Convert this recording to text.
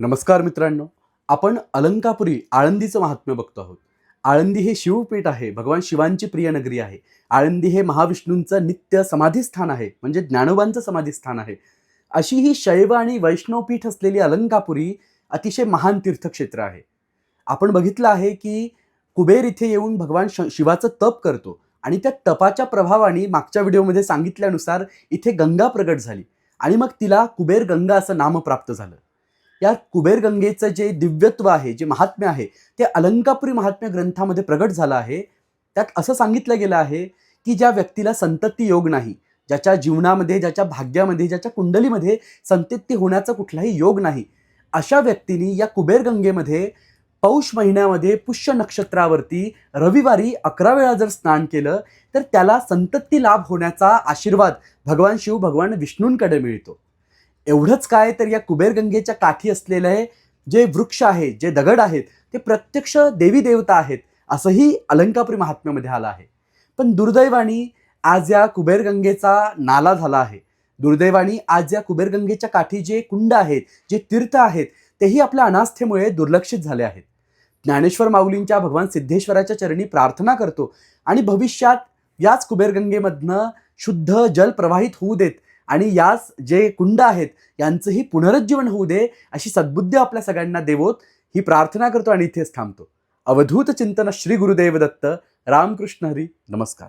नमस्कार मित्रांनो आपण अलंकापुरी आळंदीचं महात्म्य बघतो आहोत. आळंदी हे शिवपीठ आहे भगवान शिवांची प्रिय नगरी आहे. आळंदी हे महाविष्णूंचं नित्य समाधीस्थान आहे म्हणजे ज्ञानोबांचं समाधीस्थान आहे. अशी ही शैव आणि वैष्णवपीठ असलेली अलंकापुरी अतिशय महान तीर्थक्षेत्र आहे. आपण बघितलं आहे की कुबेर इथे येऊन भगवान श शिवाचं तप करतो आणि त्या तपाच्या प्रभावाने मागच्या व्हिडिओमध्ये सांगितल्यानुसार इथे गंगा प्रगट झाली आणि मग तिला कुबेर गंगा असं नाम प्राप्त झालं. या कुबेर गंगेचं जे दिव्यत्व आहे जे महात्म्य आहे ते अलंकापुरी महात्म्य ग्रंथामध्ये प्रगट झालं आहे. त्यात असं सांगितलं गेलं आहे की ज्या व्यक्तीला संतती योग नाही ज्याच्या जीवनामध्ये ज्याच्या भाग्यामध्ये ज्याच्या कुंडलीमध्ये संतती होण्याचा कुठलाही योग नाही अशा व्यक्तीने या कुबेर गंगेमध्ये पौष महिन्यामध्ये पुष्य नक्षत्रावरती रविवारी अकरा वेळा जर स्नान केलं तर त्याला संतती लाभ होण्याचा आशीर्वाद भगवान शिव भगवान विष्णूंकडे मिळतो. एवढंच काय तर या कुबेरगंगेच्या काठी असलेले जे वृक्ष आहेत जे दगड आहेत ते प्रत्यक्ष देवी देवता आहेत असंही अलंकापुरी महात्म्यामध्ये आलं आहे. पण दुर्दैवानी आज या कुबेरगंगेचा नाला झाला आहे. दुर्दैवानी आज या कुबेरगंगेच्या काठी जे कुंड आहेत जे तीर्थ आहेत तेही आपल्या अनास्थेमुळे दुर्लक्षित झाले आहेत. ज्ञानेश्वर माऊलींच्या भगवान सिद्धेश्वराच्या चरणी प्रार्थना करतो आणि भविष्यात याच कुबेरगंगेमधनं शुद्ध जल प्रवाहित होऊ देत आणि यास जे कुंड आहेत यांचंही पुनरुज्जीवन होऊ दे अशी सद्बुद्धी आपल्या सगळ्यांना देवोत ही प्रार्थना करतो आणि इथेच थांबतो. अवधूत चिंतन श्री गुरुदेव दत्त. रामकृष्ण हरी. नमस्कार.